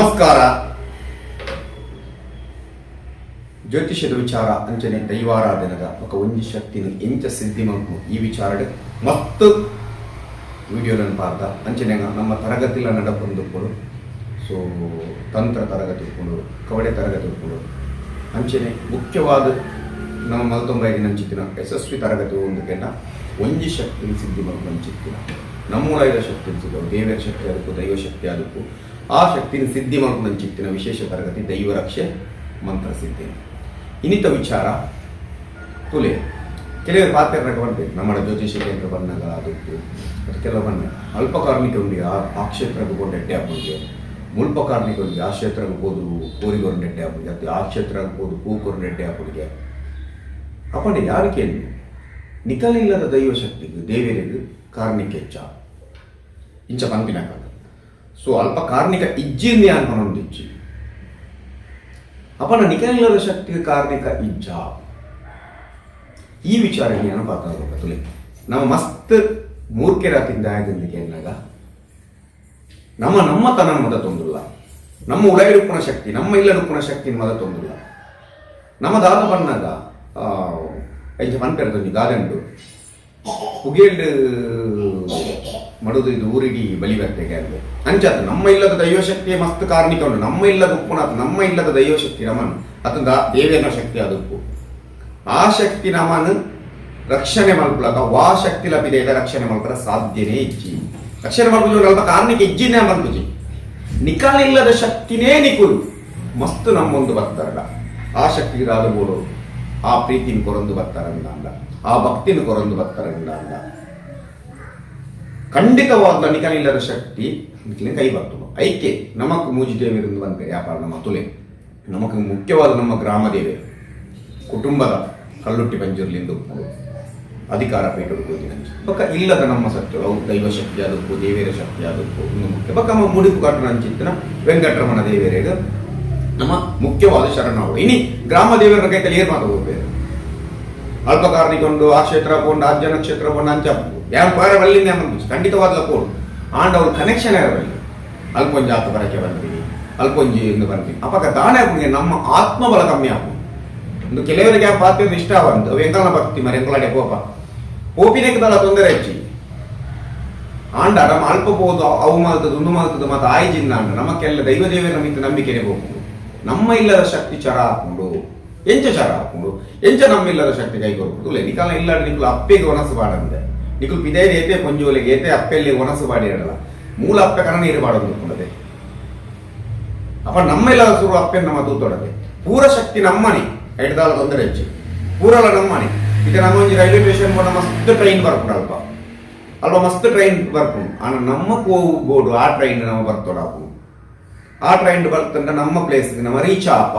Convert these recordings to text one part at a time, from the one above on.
ನಮಸ್ಕಾರ. ಜ್ಯೋತಿಷ್ಯದ ವಿಚಾರ ಅಂಚನೆ ದೈವಾರಾಧನದ ಬೊಕ ಒಂಜಿ ಶಕ್ತಿನ ಎಂಚ ಸಿದ್ಧಿ ಮಂಕು ಈ ವಿಚಾರಡೆ. ಮತ್ತು ವಿಡಿಯೋಲನ್ನು ಪಾರ್ದ. ಅಂಚನೆ ನಮ್ಮ ತರಗತಿಲ ನಡಪೊಂದುಪ್ಪಡು ಸೊ, ತಂತ್ರ ತರಗತಿ ಉಪ್ಪುಡು ಕವಡೆ ತರಗತಿ ಉಪ್ಪುಡು ಅಂಚನೆ ಮುಖ್ಯವಾದ ನಮ್ಮ ಮಲತೊಂಬೈದಿನ ಚಿತ್ತಿನ ಯಶಸ್ವಿ ತರಗತಿ ಒಂದು ಕೆಂಡ ಒಂಜಿ ಶಕ್ತಿನ ಸಿದ್ಧಿ ಮಂಕು ಅಂಚಿತ್ತಿನ. ನಮ್ಮೂರಾಯ್ದ ಶಕ್ತಿ ಸಿಗವು ದೇವರ ಶಕ್ತಿ ಅದಕ್ಕೂ ದೈವ ಶಕ್ತಿ ಅದಕ್ಕೂ ಆ ಶಕ್ತಿನ ಸಿದ್ಧಿ ಮಾಡ್ಕೊಂಡು ಚಿತ್ತಿನ ವಿಶೇಷ ತರಗತಿ ದೈವರಕ್ಷೆ ಮಂತ್ರ ಸಿದ್ಧಿ. ಇನ್ನಿತ ವಿಚಾರ, ತುಲೆ. ಕೆಲವರು ಪಾತ್ರ ಬರ್ಬೇಕು ನಮ್ಮ ಜ್ಯೋತಿಷ ಕೇಂದ್ರ ಬಂದಾಗ ಅದಕ್ಕೆ ಕೆಲವು ಬಣ್ಣ ಅಲ್ಪ ಕಾರ್ಮಿಕ ಉಂಡಿ ಆ ಆ ಕ್ಷೇತ್ರಕ್ಕೆ ಹೋಗಿ ಅಡ್ಡೆ ಹಾಕೊಂಡಿಗೆ ಮುಲ್ಪ ಕಾರ್ಮಿಕರಿಗೆ ಆ ಕ್ಷೇತ್ರಕ್ಕೆ ಹೋದು ಕೋರಿಗೋರ್ ಎಡ್ಡೆ ಹಾಕೊಂಡಿಗೆ ಅಥವಾ ಆ ಕ್ಷೇತ್ರಕ್ಕೆ ಹೋದು ಕೂಕೋರ್ ನೆಟ್ಟೆ ಹಾಕೊಂಡಿಗೆ ಅಪ್ಪಂಡೆ ಯಾರು ಕೇಳಿ ನಿಕಲಿಲ್ಲದ ದೈವ ಶಕ್ತಿಗೆ ದೇವರಿಗೆ ಕಾರ್ಮಿಕ ಹೆಚ್ಚ. ಇಂಚ ಪಂಪಿನ ಕಾಲ ಸೊ ಅಲ್ಪ ಕಾರ್ಣಿಕ ಇಜ್ಜಿಂದಿ ಅನ್ಕೊಂಡು ಇಜ್ಜಿ. ಅಪ್ಪನ ನಿಕಲಿಲ್ಲದ ಶಕ್ತಿಗೆ ಕಾರ್ಣಿಕ ಇಜ್ಜ. ಈ ವಿಚಾರ ಏನು ಪಾತ್ರ ನಮ್ಮ ಮಸ್ತ್ ಮೂರ್ಖೆರ ತಿಂದಾಯದೊಂದಿಗೆ ಅನ್ನಾಗ ನಮ್ಮ ನಮ್ಮ ತನ ಮದ ತೊಂದಿಲ್ಲ. ನಮ್ಮ ಉಳೈಡುಪ್ಪನ ಶಕ್ತಿ, ನಮ್ಮ ಇಲ್ಲಡುಪ್ಪನ ಶಕ್ತಿ ಮದ ತೊಂದಿಲ್ಲ. ನಮ್ಮ ದಾದ ಬಣ್ಣಗ ಐಜ ಪನ್ಪೆರದೊಂದು ಗಾದೆಂಡು ಪುಗೇಲ್ಡ್ ಮಡುದು ಇದು ಊರಿಡಿ ಬಲಿ ಬರ್ತೇಗೆ ಅಂದ್ರೆ ಅಂಚಾತ ನಮ್ಮ ಇಲ್ಲದ ದೈವಶಕ್ತಿಯ ಮಸ್ತ್ ಕಾರ್ಣಿಕ ಉಂಟು. ನಮ್ಮ ಇಲ್ಲದ ಉಪ್ಪುನಾಥ ನಮ್ಮ ಇಲ್ಲದ ದೈವಶಕ್ತಿ ನಮನ್. ಅತಂದ ದೇವೇನ ಶಕ್ತಿ ಉಪ್ಪು. ಆ ಶಕ್ತಿ ನಮನ್ ರಕ್ಷಣೆ ಮಲ್ಪಲಾಗ ವಾ ಶಕ್ತಿ ಲಭಿದೆ ಇದ ರಕ್ಷಣೆ ಮಲ್ಪರ ಸಾಧ್ಯನೇ ಇಜ್ಜಿ. ರಕ್ಷಣೆ ಮಲ್ಪುಜು ಅಲ್ಪ ಕಾರ್ಣಿಕ ಇಜ್ಜಿನೇ ಮಲ್ಪುಜಿ. ನಿಕಾಲಿಲ್ಲದ ಶಕ್ತಿನೇ ನಿಕುಲು. ಮಸ್ತ್ ನಮ್ಮೊಂದು ಬರ್ತಾರಲ್ಲ ಆ ಶಕ್ತಿ ಬೋಡು ಆ ಪ್ರೀತಿನ ಕೊರಂದು ಬರ್ತಾರಲ್ಲ ಅಲ್ಲ ಆ ಭಕ್ತಿನ ಕೊರಂದು ಬರ್ತಾರಲ್ಲ ಅಂದ. ಖಂಡಿತವಾದ ನಿಕನಿಲ್ಲದ ಶಕ್ತಿ ಇದಕ್ಕೆ ಕೈ ಬರ್ತು ಐಕೆ ನಮಕ್ ಮೂಜಿ ದೇವರು ಬಂದ ವ್ಯಾಪಾರ ನಮ್ಮ ತುಲೆ. ನಮಕ್ ಮುಖ್ಯವಾದ ನಮ್ಮ ಗ್ರಾಮ ದೇವೆ. ಕುಟುಂಬದ ಕಲ್ಲುಟ್ಟಿ ಪಂಜೂರ್ಲಿಂದು ಅಧಿಕಾರ ಪೇಟು ಬೊಕ್ಕ ಇಲ್ಲದ ನಮ್ಮ ಸತ್ಯ ಅವು ದೈವ ಶಕ್ತಿ ಅದಕ್ಕೂ ದೇವೇರ ಶಕ್ತಿ ಅದಕ್ಕೂ ಇನ್ನು ಮುಖ್ಯ. ಬೊಕ್ಕ ನಮ್ಮ ಮುಡಿಪು ಕಾಟನ ಚಿತ್ತನ ವೆಂಕಟರಮಣ ದೇವಿಯರೇಗ ನಮ್ಮ ಮುಖ್ಯವಾದ ಶರಣ ಇನಿ ಗ್ರಾಮ ಕೈ ಕೈತಲ್ಲಿ ಏನ್ ಮಾತಾಡಬೇಕು ಅಲ್ಪ ಕಾರ್ಣಿಕೊಂಡು ಆ ಕ್ಷೇತ್ರ ಕೊಂಡು, ಆ ಜನ ಕ್ಷೇತ್ರ ಕೊಂಡು ಅಂಚ ಯಾರು ಪಾರ ಬಲ್ಲಿಂದ ಬಂದು ಖಂಡಿತವಾದ ಕೋಡು ಆಂಡ್ ಅವ್ರ ಕನೆಕ್ಷನ್ ಇರಬೇಕು ಅಲ್ಪೊಂಜಿ ಆತ ಬರಕ್ಕೆ ಬಂದ್ವಿ, ಅಲ್ಪೊಂಜಿ ಎಂದು ಬಂದ್ವಿ. ಅಪಕ ಆಗ್ಬಿಡಿ ನಮ್ಮ ಆತ್ಮಬಲ ಕಮ್ಮಿ ಆಗ್ಬೋದು ಒಂದು ಕೆಲವರಿಗೆ ಆ ಪಾತ್ರ ಇಷ್ಟ ಬಂತು ವೆಂಕಲನ ಭಕ್ತಿ ಮರೆ ಎಂಕಲಾಡೆ ಕೋಪ. ಪೋಪಿನೆಕ್ಕದಲ್ಲ ತೊಂದರೆ ಹೆಚ್ಚಿ. ಆಂಡ ನಮ್ಮ ಅಲ್ಪ ಬೋದು ಅವು ಮಾಲ್ತದ ಒಂದು ಮಾಲ್ತದ ಮತ್ತು ಆಯ್ಜಿಂದ ಅಂಡ ನಮಕ್ಕೆಲ್ಲ ದೈವ ದೇವರ ನಮಗೆ ನಂಬಿಕೆನೆ ಹೋಗ್ಬೋದು ನಮ್ಮ ಇಲ್ಲದ ಶಕ್ತಿ ಚರ ಹಾಕೊಂಡು ಎಂಚ ಶರ ಹಾಕೊಂಡು ಎಂಚ ನಮ್ಮಿಲ್ಲದ ಶಕ್ತಿ ಕೈ ಕೊಡ್ಬೋದು ನಿಕಾಲ ಇಲ್ಲ ನಿಕುಲು ಅಪ್ಪೆಗೆ ಒನಸು ಬಾಡಂದೆ ನಿಕುಲು ಪಿದೇ ಏತೆ ಪೊಂಜೋಲೆಗೆ ಏತೆ ಅಪ್ಪೆಲ್ಲಿ ಒನಸು ಬಾಡಿ ಇರಲ್ಲ. ಮೂಲ ಅಪ್ಪೆ ಕಣ ನೀರು ಬಾಡೋದು ಅಪ್ಪ, ನಮ್ಮೆಲ್ಲದ ಸುರು ಅಪ್ಪೆ ನಮ್ಮ ತೂತೊಡದೆ ಪೂರ ಶಕ್ತಿ ನಮ್ಮನೆ. ಎಡ್ದಾಲ ತೊಂದರೆ ಹೆಚ್ಚು. ಪೂರಲ ನಮ್ಮನೆ. ಈಗ ನಮ್ಮ ಒಂಜಿ ರೈಲ್ವೆ ಸ್ಟೇಷನ್ ಬೋಡ ಮಸ್ತ್ ಟ್ರೈನ್ ಬರ್ಪುಂಡು ಅಲ್ಪ ಅಲ್ಪ ಮಸ್ತ್ ಟ್ರೈನ್ ಬರ್ಕೊಂಡು ಆನ ನಮ್ಮ ಕೋವು ಬೋಡು ಆ ಟ್ರೈನ್ ನಮ್ಮ ಬರ್ತೋಡಾಪು ಆ ಟ್ರೈನ್ ಬರ್ತಂದ್ರೆ ನಮ್ಮ ಪ್ಲೇಸ್ಗೆ ನಮ್ಮ ರೀಚ್ ಆಪ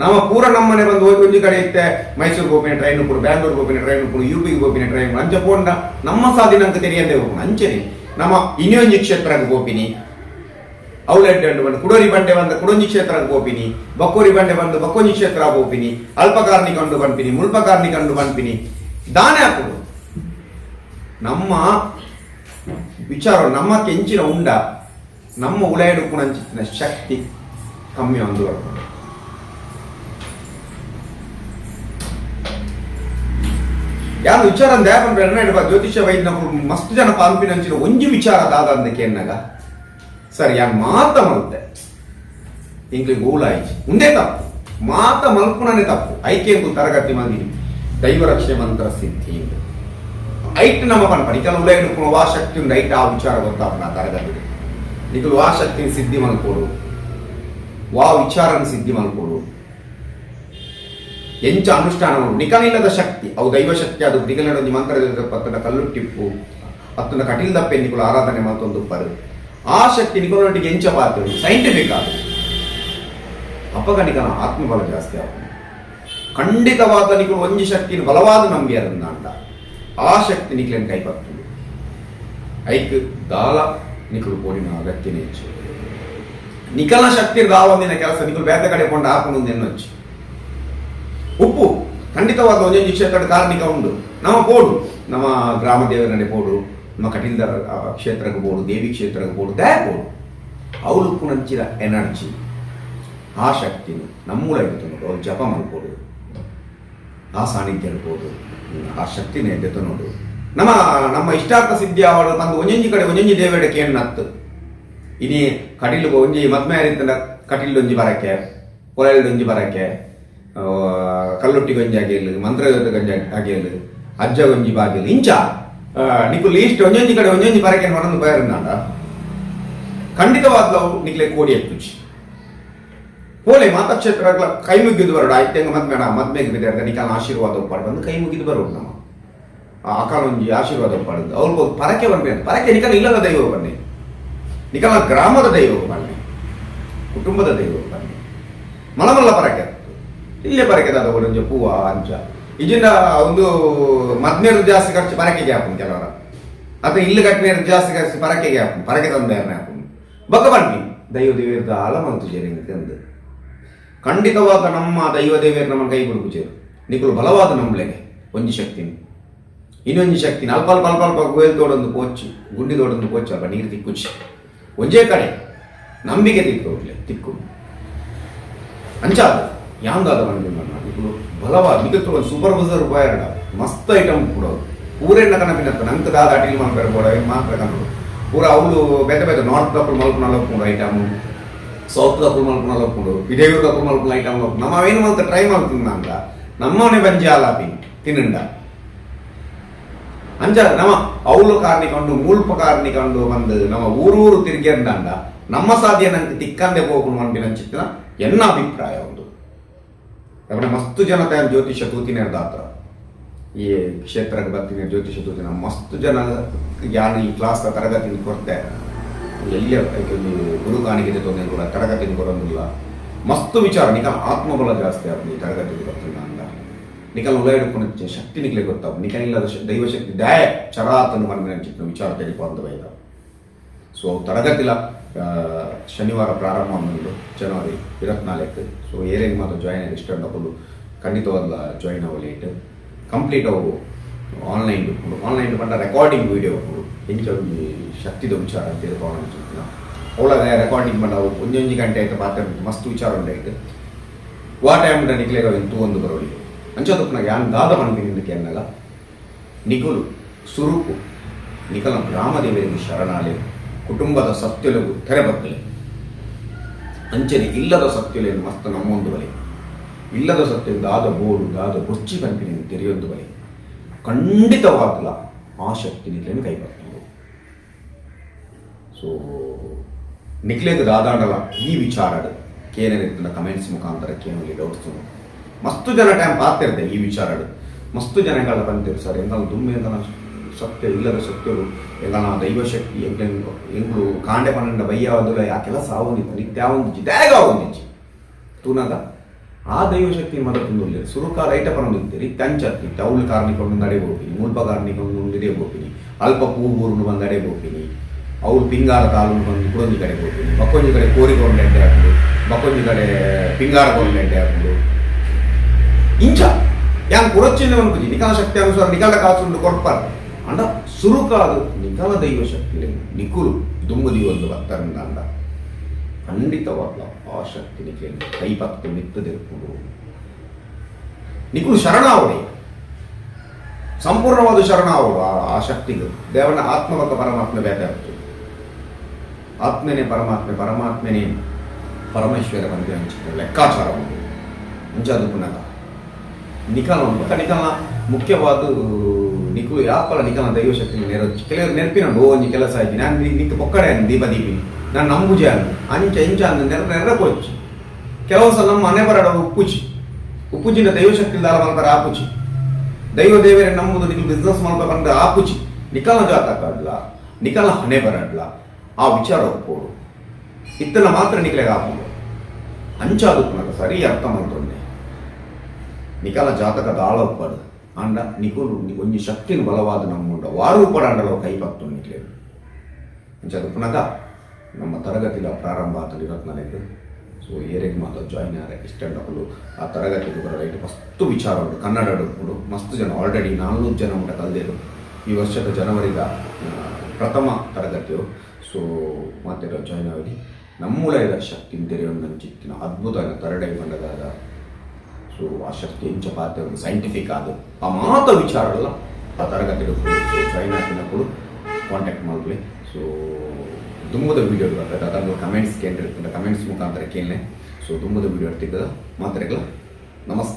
ನಮ್ಮ ಪೂರ ನಮ್ಮನೆ ಬಂದು ಹೋಗಿ ಒಂದು ಕಡೆ ಇತ್ತೆ. ಮೈಸೂರು ಗೋಪಿನ ಟ್ರೈನ್ ಕೂಡ ಬ್ಯಾಂಗ್ಳೂರ್ ಗೋಪಿನ ಟ್ರೈನ್ ಕೂಡ ಯು ಪಿ ಗೋಪಿನ ಟ್ರೈನ್ ಅಂಚ ಪೋಂಡ ನಮ್ಮ ಸಾಧಿನಂತ ತೆರೆಯದೇ ಹೋಗ್ನು ಅಂಚನೆ ನಮ್ಮ ಇನ್ನೊಂಜಿ ಕ್ಷೇತ್ರಕ್ಕೆ ಗೋಪಿನಿ ಔಲೆಟ್ ಅಂಡು ಬಂದು ಕುಡೋರಿ ಬಂಡೆ ಬಂದ ಕುಡೊಂಜಿ ಕ್ಷೇತ್ರಕ್ಕೆ ಗೋಪಿನಿ, ಬಕ್ಕೋರಿ ಬಂಡೆ ಬಂದು ಬಕ್ಕೊಂಜಿ ಕ್ಷೇತ್ರ ಗೋಪಿನಿ, ಅಲ್ಪಕಾರ್ನಿ ಕಂಡು ಬಂಪಿನಿ ಮುಲ್ಪ ಕಾರ್ಣಿಕಂಡು ಬಂಪಿನಿ, ದಾನೆ ಹಾಕುದು. ನಮ್ಮ ವಿಚಾರ ನಮ್ಮ ಕೆಂಚಿನ ಉಂಡ, ನಮ್ಮ ಉಳಾಯಡು ಕುಣಂಚಿನ ಶಕ್ತಿ ಕಮ್ಮಿ ಒಂದು ಯಾರು ವಿಚಾರ ದ್ಯಾಪನ್ ಎನ್ನಡ ಜ್ಯೋತಿಷ್ಯ ವೈದ್ಯ ಮಸ್ತ್ ಜನ ಪಾಲ್ಪಿನಂಚಿನ ಒಂಜಿ ವಿಚಾರ ದಾದ ಅಂದಕ್ಕೆ ಎನ್ನಗ ಸರ್, ಯಾನ್ ಮಾತ ಮಲ್ತೆ. ಇಂಗ್ಲಿ ಗೋಲಾಯ್ಚಿ ಮುಂದೆ ತಪ್ಪು. ಮಾತ ಮಲ್ಪುಣನೆ ತಪ್ಪು. ಐಕೆ ಎಂದು ತರಗತಿ ಮಂದಿ ದೈವರಕ್ಷೆ ಮಂತ್ರ ಸಿದ್ಧಿ. ಐಟ್ ನಮ್ಮ ಪನ್ ಪಡಿಕಲ ಉಲ ಹಿಡ್ಕೊಂಡು ವಾ ಶಕ್ತಿ ಉಂಡು. ಐಟ್ ಆ ವಿಚಾರ ಗೊತ್ತಾಪನ ತರಗತಿ. ನಿಖಲು ವಾ ಶಕ್ತಿ ಸಿದ್ಧಿ ಮಲ್ಕೊಡು. ವಾ ವಿಚಾರನ ಸಿದ್ಧಿ ಮಲ್ಕೊಡು. ಎಂಚ ಅನುಷ್ಠಾನ ಉಂಟು ನಿಕಲಿಲ್ಲದ ಶಕ್ತಿ. ಅವು ದೈವ ಶಕ್ತಿ, ಅದು ದಿಗಲೊಂದು ಮಂತ್ರದ ಪತ್ತದ ಕಲ್ಲುಟ್ಟಿಪ್ಪು ಅತ್ತನ ಕಟಿಲ್ದಪ್ಪೆ ನಿಕುಲು ಆರಾಧನೆ ಮತ್ತೊಂದು ಪರು ಆ ಶಕ್ತಿ ನಿಕಲೊಟ್ಟಿಗೆ ಎಂಚ ಪಾತ್ರ ಸೈಂಟಿಫಿಕ್ ಅದು ಅಪಗಣಿಕನ ಆತ್ಮಬಲ ಜಾಸ್ತಿ ಆಗುತ್ತೆ. ಖಂಡಿತವಾದ ನಿಕಲು ಒಂಜಿ ಶಕ್ತಿನ ಬಲವಾದ ನಂಬಿಯರನ್ನ ಅಂತ ಆ ಶಕ್ತಿ ನಿಕ್ಲೆನ್ ಕೈ ಬರ್ತದೆ. ಐಕ್ ದಾಲ ನಿಕಲು ಕೋಡಿನ ಅಗತ್ಯನೇ ಹೆಚ್ಚು. ನಿಕಲ ಶಕ್ತಿ ದಾವಂದಿನ ಕೆಲಸ ನಿಕಲು ಬೇತ ಕಡೆ ಕೊಂಡು ಹಾಕೊಂಡು ಎನ್ನೊಚ್ಚು ಉಪ್ಪು. ಖಂಡಿತವಾದ ಒಂದೊಂದು ಕ್ಷೇತ್ರದ ಕಾರ್ಮಿಕ ಉಂಡು ನಮ್ಮ ಪೋಡು ನಮ್ಮ ಗ್ರಾಮ ದೇವರ ಬೋರ್ಡು ನಮ್ಮ ಕಟೀಲ್ದಾರ ಕ್ಷೇತ್ರಕ್ಕೆ ಬೋಡು ದೇವಿ ಕ್ಷೇತ್ರಕ್ಕೆ ಬೋಡು ದಯ ಬೋಡು ಅವಳು ಎನರ್ಜಿ ಆ ಶಕ್ತಿನ ನಮ್ಮೂಲ ಇರ್ತದೆ ಅವ್ರು ಜಪ ಮಾಡ್ಬೋದು. ಆ ಸಾನ್ನಿಧ್ಯ ಇರ್ಬೋದು. ಆ ಶಕ್ತಿನ ಎದ್ದು ನೋಡು. ನಮ್ಮ ನಮ್ಮ ಇಷ್ಟಾರ್ಥ ಸಿದ್ಧಿ ಅವಳು ತಂದು ಒಂಜೊಂಜಿ ಕಡೆ ಒಂಜೊಂಜಿ ದೇವಡಕ್ಕೆ ನತ್ತು. ಇನಿ ಕಟೀಲು ಒಂಜಿ ಮದ್ಮೆ ಆರಿತ್ತಂಡ ಕಟೀಲ್ ಒಂಜಿ ಕೊಲೆಯಲ್ಲಿ ಒಂಜಿ ಬರಕ್ಕೆ. ಆ, ಕಲ್ಲೊಟ್ಟಿ ಗಂಜಿ ಆಗಿರ್ಲಿ ಮಂತ್ರ ಗಂಜಿ ಆಗಿರ್ಲಿ ಅಜ್ಜ ಗಂಜಿ ಬಾಗಿಲು, ಇಂಚ. ನಿಕ್ಕು ಲೀಸ್ಟ್ ಒಂಜೊಂಜಿ ಕಡೆ ಒಂಜೊಂಜಿ ಬರಕೆ ಮನೊಂದು ಬಯರ ಖಂಡಿತವಾಗ್ಲೂ ಅವು ನಿಕ್ಲೆ ಕೋಡಿ ಎತ್ತುಚಿ. ಪೋಲೆ ಮಾತಕ್ಷೇತ್ರ ಕೈ ಮುಗಿದು ಬರೋಡು ಆಯ್ತಂಗ ಮದ್ಮೇಡ ಮದ್ಮೇಗೆ ಬಿದ್ದಾರ ನಿಕಾಲ ಆಶೀರ್ವಾದ ಒಪ್ಪಾಡು ಬಂದು ಕೈ ಮುಗಿದು ಬರೋಡು ನಮ್ಮ. ಆ ಅಕಾಲ ಒಂಜಿ ಆಶೀರ್ವಾದ ಒಪ್ಪಾಡು ಅವ್ರು ಪರಕೆ ಬರ್ಬೇಕು ಪರಕೆ ನಿಕಾಲ ಇಲ್ಲದ ದೈವ ಬನ್ನಿ ನಿಕಲ ಗ್ರಾಮದ ದೈವ ಬನ್ನಿ ಕುಟುಂಬದ ದೈವ ಬನ್ನಿ ಮಲಮಲ್ಲ ಪರಕೆ. ಇಲ್ಲೇ ಬರಕೆ ದಾದ ಒಂದು ಪೂವ ಅಂಚ. ಇಜಿಂದ ಒಂದು ಮದ್ಮೇರು ಜಾಸ್ತಿ ಖರ್ಚು ಪರಕೆಗೆ ಹಾಕೊಂಡು ಕೆಲವರ. ಅಥವಾ ಇಲ್ಲಿ ಕಟ್ಟಿನ ಜಾಸ್ತಿ ಖರ್ಚು ಪರಕೆಗೆ ಹಾಕೊಂಡು ಪರಕೆ ತಂದೇರನೆ ಹಾಕೊಂಡು ಬಕ್ಕ ದೈವ ದೇವಿಯರ್ದ ಅಲಮಂತು ಜೇರಿ ತಂದು. ಖಂಡಿತವಾದ ನಮ್ಮ ದೈವ ದೇವಿಯರ್ ನಮ್ಮ ಕೈ ಬಿಡುಗುಚೇರು ನಿಕಲು ಬಲವಾದ ನಂಬಳೆಗೆ, ಒಂಜಿ ಶಕ್ತಿ ಇನ್ನೊಂಜಿ ಶಕ್ತಿನ, ಅಲ್ಪ ಅಲ್ಪ ಅಲ್ಪ ಅಲ್ಪ ತೋಡೊಂದು ಕೋಚು ಗುಂಡಿ ತೋಡೊಂದು ಪೋಚಿ ಅಲ್ಪ ನೀರು ತಿಕ್ಕುಚ್ಚಿ ಒಂಜೇ ಕಡೆ ನಂಬಿಕೆ ತಿಕ್ಕೋಗ್ಲೆ ತಿಕ್ಕು ಅಂಚಾದ. ಯಾಂದಾದ ಮಂದಿ ನನ್ನ ನಿಕಲು ಬಲವಾದ ಮಿಗತ್ತು ಒಂದು ಸೂಪರ್ವೈಸರ್ ಉಪಾಯರಡ ಮಸ್ತ್ ಐಟಮ್ ಕೊಡೋದು ಊರೆಣ್ಣ ಕನಪಿನತ್ತ ನಂಗೆ ದಾದ ಅಟಿಲ್ ಮಾಡ್ತಾರೆ ಕೊಡ ಮಾತ್ರ ಕನ್ನಡ ಪೂರ ಅವಳು ಬೇತೆ ಬೇತೆ ನಾರ್ತ್ ಕಪ್ಪು ಮಲ್ಪುನ ಲಪ್ಪುಂಡು ಐಟಮು ಸೌತ್ ಕಪ್ಪು ಮಲ್ಪುನ ಲಪ್ಪುಂಡು ವಿಜಯೂರು ಕಪ್ಪು ಮಲ್ಪುನ ಐಟಮ್ ಲಪ್ಪು ನಮ್ಮ ಏನು ಮಲ್ತ ಟ್ರೈ ಮಾಡ್ತಿದ್ದ ಅಂತ ನಮ್ಮವನೇ ಬಂಜಿ ಆಲಾಪಿ, ತಿನ್ನಂಡ. ಅಂಜಾದ ನಮ್ಮ ಅವಳು ಕಾರ್ನಿಕೊಂಡು ಮೂಲ್ಪ ಕಾರ್ನಿಕೊಂಡು ಬಂದು ನಮ್ಮ ಊರೂರು ತಿರುಗಿಂಡ ನಮ್ಮ ಸಾಧ್ಯ ನಂಗೆ ತಿಕ್ಕಂದೆ ಹೋಗುಣ ಅಂದಿನ ಚಿತ್ರ ಎನ್ನ ಅಭಿಪ್ರಾಯ ಒಂದು ಯಾಕಂದ್ರೆ ಮಸ್ತ್ ಜನ ತಯಾರು ಜ್ಯೋತಿಷ ತೂತಿನ ದಾತ ಈ ಕ್ಷೇತ್ರಕ್ಕೆ ಬರ್ತೀನಿ ಜ್ಯೋತಿಷ ತೂತಿನ ಮಸ್ತ್ ಜನ ಯಾರು ಈ ಕ್ಲಾಸ್ ತರಗತಿ ಕೊಡ್ತೆ ಎಲ್ಲಿ ಈ ಗುರು ಕಾಣಿಕೆ ತೊಂದರೆ ಕೂಡ ತರಗತಿ ಕೊಡೋದಿಲ್ಲ ಮಸ್ತ್ ವಿಚಾರ, ನಿಖಲ್ ಆತ್ಮಬಲ ಜಾಸ್ತಿ ಆಗ್ತದೆ ಈ ತರಗತಿ ಬರ್ತೀನಿ ಅಂತ. ನಿಖಲ್ ಉಲ ಶಕ್ತಿ ನಿಕ್ಲೆ ಗೊತ್ತಾವ್ ನಿಖಲ್ ಇಲ್ಲದ ದೈವಶಕ್ತಿ ದಯ ಚರಾತನ ಮನೆ ಚಿತ್ರ ವಿಚಾರ ತೆಗೆದುಕೊಂಡು ಬೈದ ಸೊ ತರಗತಿಲ ಶನಿವಾರ ಪ್ರಾರಂಭ ಮಾಡಿದ್ದು ಜನವರಿ ಇರತ್ನಾಲ್ಕು ಸೊ ಏರಿಯಾಗೆ ಮಾತ್ರ ಜಾಯಿನ್ ಇಷ್ಟ ಡಬ್ಬಲು ಖಂಡಿತವಾದ ಜಾಯಿನ್ ಲೇಟ್ ಕಂಪ್ಲೀಟ್ ಅವು ಆನ್ಲೈನ್ ಆನ್ಲೈನ್ ಬಂದ ರೆಕಾರ್ಡಿಂಗ್ ವಿಡಿಯೋ ಹೆಂಚ ಒಂದು ಶಕ್ತಿದ ವಿಚಾರ ಅಂತ ತಿಳ್ಕೊಂಡು ಅನ್ಸುತ್ತಿಲ್ಲ ಅವಳಗ ರೆಕಾರ್ಡಿಂಗ್ ಮಾಡ ಒಂದೊಂದು ಗಂಟೆ ಆಯ್ತು ಪಾತ್ರ ಮಸ್ತ್ ವಿಚಾರ ಉಂಟಾಯ್ತು ವಾ ಟೈಮ್ ನಿಕ್ಲೇಗ ಇಂತೂ ಒಂದು ಬರೋಳಿ ಅಂಚದಪ್ಪನ ಯಾನ್ ದಾದ ಬಂದಿದ್ದಕ್ಕೆ ಅನ್ನಲ್ಲ ನಿಕುಲು ಸುರುಕು ನಿಕಲ ಗ್ರಾಮದೇವರಿಗೆ ಶರಣಾಲೆ ಕುಟುಂಬದ ಸತ್ಯಲವು ತೆರೆಬತ್ತಲೆ ಅಂಚನೆ ಇಲ್ಲದ ಸತ್ಯಲೆಯನ್ನು ಮಸ್ತ ನಮ್ಮೊಂದು ಬಲೆ. ಇಲ್ಲದ ಸತ್ಯ ದಾದ ಬೋರು, ದಾದ ಬೊಚ್ಚಿ ಕಂಪಿನ ತೆರೆಯೊಂದು ಬಲೆ. ಖಂಡಿತವಾಗಲ ಆ ಶಕ್ತಿ ನಿಲ್ಲೇನು ಕೈ ಬರ್ತದೆ. ಸೊ ನಿಕ್ಲೇದು ದಾದಾಂಡಲ ಈ ವಿಚಾರಡ್ ಕೇನೇನಿರ್ತದ ಕಮೆಂಟ್ಸ್ ಮುಖಾಂತರ ಕೇನಲ್ಲಿ ಡೌಟ್ಸ್ ಮಸ್ತು ಜನ ಟೈಮ್ ಪಾತಿರ್ದೆ ಈ ವಿಚಾರಡ್ ಮಸ್ತು ಜನಗಳ ಬಂದಿರು ಸರ್ ಎಂಗಲ್ ದುಮ್ಮೆ ಎಂಗಲ ಸತ್ಯ ಇಲ್ಲದ ಸತ್ಯರು ಎಂಗಲ ದೈವಶಕ್ತಿ ಎಂಗ್ಲೆಂಗು ಎಂಗ್ಳು ಕಾಂಡೆ ಪನ್ನಂಡ ಬಯ್ಯಾವದುಲ ಯಾಕೆಲ್ಲ ಕೆಲಸ ಆವೊಂದಿತ್ತು ನಿತ್ಯ ಆವೊಂದಿಜ್ಜಿ ದ್ಯಾಗ ಆವೊಂದಿಜ್ಜಿ ತೂನಗ ಆ ದೈವಶಕ್ತಿ ಮದ ತುಂದುಲ್ಲೆ ಸುರುಕ ರೈತ ಪರೊಂದಿದ್ದೀರಿ ತಂಚತ್ತಿ ಅವಳು ಕಾರ್ನಿಕೊಂಡು ನಡೆ ಬೋಪಿನಿ ಮುಲ್ಪ ಕಾರ್ನಿಕೊಂಡು ನಡೆ ಬೋಪಿನಿ ಅಲ್ಪ ಪೂಬೂರ್ನು ಬಂದು ನಡೆ ಬೋಪಿನಿ ಅವ್ರು ಪಿಂಗಾರ ಕಾಲು ಬಂದು ಕುಡೊಂದು ಕಡೆ ಬೋಪಿನಿ ಬಕ್ಕೊಂಜಿ ಕಡೆ ಕೋರಿಕೊಂಡು ಎಡ್ಡೆ ಹಾಕುದು ಬಕ್ಕೊಂಜಿ ಕಡೆ ಪಿಂಗಾರ ಕೊಂಡು ಎಡ್ಡೆ ಹಾಕುದು ಇಂಚ, ಯಾನ್ ಕುರಚಿನ ಒಂದು ನಿಕಾಲ ಶಕ್ತಿ ಅನುಸಾರ ನಿಕಾಲ ಕಾಸುಂಡು ಕೊಡ್ಪಾರ ಅಂಡ ಸುರುಕಾದು ನಿಖಲ ದೈವ ಶಕ್ತಿ ನಿಖುರು ದುಮ್ಮದಿ ಒಂದು ಭಕ್ತರಿಂದ ಅಂದ ಖಂಡಿತವಾಗ್ಲ ಆ ಶಕ್ತಿ ನಿಕೆ ಕೈ ಪತ್ತು ಮಿತ್ತದಿರ್ಕೊಂಡು ನಿಖುರು ಶರಣಾವಳಿ ಸಂಪೂರ್ಣವಾದ ಶರಣಾವಳು ಆ ಆ ಶಕ್ತಿಗೆ. ದೇವನ ಆತ್ಮವಕ ಪರಮಾತ್ಮ ಬೇಕಾಗುತ್ತೆ ಆತ್ಮನೇ ಪರಮಾತ್ಮೆ, ಪರಮಾತ್ಮನೇ ಪರಮೇಶ್ವರ ಬಂದು ಹಂಚಿದ ಲೆಕ್ಕಾಚಾರ ಮುಂಚಾದ ಪುನಃ. ನಿಖಲ ನಿಖಾಲ ಮುಖ್ಯವಾದ ನಿಖಲು ಯಾಪಲ ದೈವ ಶಕ್ತಿ ನೆರ ಕೆಲವರು ನೆನಪಿನ ಒಂಜಿ ಕೆಲಸ ಆಯ್ತು ನಾನು ನಿಕ್ ಪೊಕ್ಕಡೆ ಅನ್ನು ದೀಪ ದೀಪಿನಿ ನಾನು ನಂಬುಜೆ ಅನ್ನು ಅಂಚ ಇಂಚ ಅನ್ನು ನೆರ ನೆರಪೊಚ್ಚಿ ಕೆಲವು ಸಲ ನಮ್ಮ ಮನೆ ಬರಡ ಉಪ್ಪುಚಿ ಉಪ್ಪುಚಿನ ದೈವಶಕ್ತಿ ದಾರ ಮಲ್ಪರ ಆಪುಚಿ ದೈವ ದೇವರೇ ನಂಬುದು ನಿಮ್ಮ ಬಿಸ್ನೆಸ್ ಮಾಡ್ಬೇಕಂದ್ರೆ ಆಪುಚಿ ನಿಖಲ ಜಾತಕ ಅಡ್ಲ ನಿಖಲ ಹಣೆ ಬರಡ್ಲ ಆ ವಿಚಾರ ಒಪ್ಪೋಡು ಇತ್ತನ ಮಾತ್ರ ನಿಖಲೆಗೆ ಆಪುಡು ಅಂಚಾದು ಪುನಃ ಸರಿ ಅರ್ಥ ಮಾಡ್ಕೊಂಡೆ ನಿಕಾಲ ಜಾತಕ ದಾಳ ಉಪ್ಪಡು ಅಂಡ ನಿಕುಲು ಒಂಜಿ ಶಕ್ತಿನ ಬಲವಾದ ನಮ್ಮುಂಡ ವಾರು ಪತ್ತು ನಿಕ್ಲೇನು ಅಂಚದು ಪುನಃ ನಮ್ಮ ತರಗತಿಲ ಪ್ರಾರಂಭ ಆತಲು ಇರತ್ನಾಲ್ಕು ಸೊ ಏರೆಗ್ ಮಾತ್ರ ಜಾಯಿನ್ ಆರೆ ಇಷ್ಟಂಡಗಳು ಆ ತರಗತಿ ರೈಟ್ ಮಸ್ತ್ ವಿಚಾರ ಉಂಟು. ಕನ್ನಡ ಉಂಟು. ಮಸ್ತ್ ಜನ. ಆಲ್ರೆಡಿ ನಾಲ್ನೂರು ಜನ ಉಂಟ ಕಲ್ದೇರು. ಈ ವರ್ಷದ ಜನವರಿಗ ಪ್ರಥಮ ತರಗತಿಯು. ಸೊ ಮತ್ತೆ ಜಾಯಿನ್ ಆಗಿ. ನಮ್ಮೂಲಯದ ಶಕ್ತಿ ತೆರೆಯೊಂದಂಚಿತ್ತಿನ ಅದ್ಭುತ ತರಡೈ ಬಂಡದಾದ ಸೊ, ಆ ಶಕ್ತಿ ಪಾತ್ರ ಒಂದು ಸೈಂಟಿಫಿಕ್ ಆದ ಆ ಮಾತ ವಿಚಾರಲ್ಲ ಆ ತರಗತಿ ಚೈನಾ ಕೂಡ. ಕಾಂಟ್ಯಾಕ್ಟ್ ಮಾಡಲಿ ಸೊ ದುಂಬದ ವಿಡಿಯೋ ಬರ್ತದೆ ಅದನ್ನು ಕಮೆಂಟ್ಸ್ ಕೇಂದ್ರ ಕಮೆಂಟ್ಸ್ ಮುಖಾಂತರ ಕೇಳನೆ. ಸೊ ದುಂಬದ ವೀಡಿಯೋ ಇರ್ತಿದ್ದ ಮಾತ್ರೆಗಳ, ನಮಸ್ಕಾರ.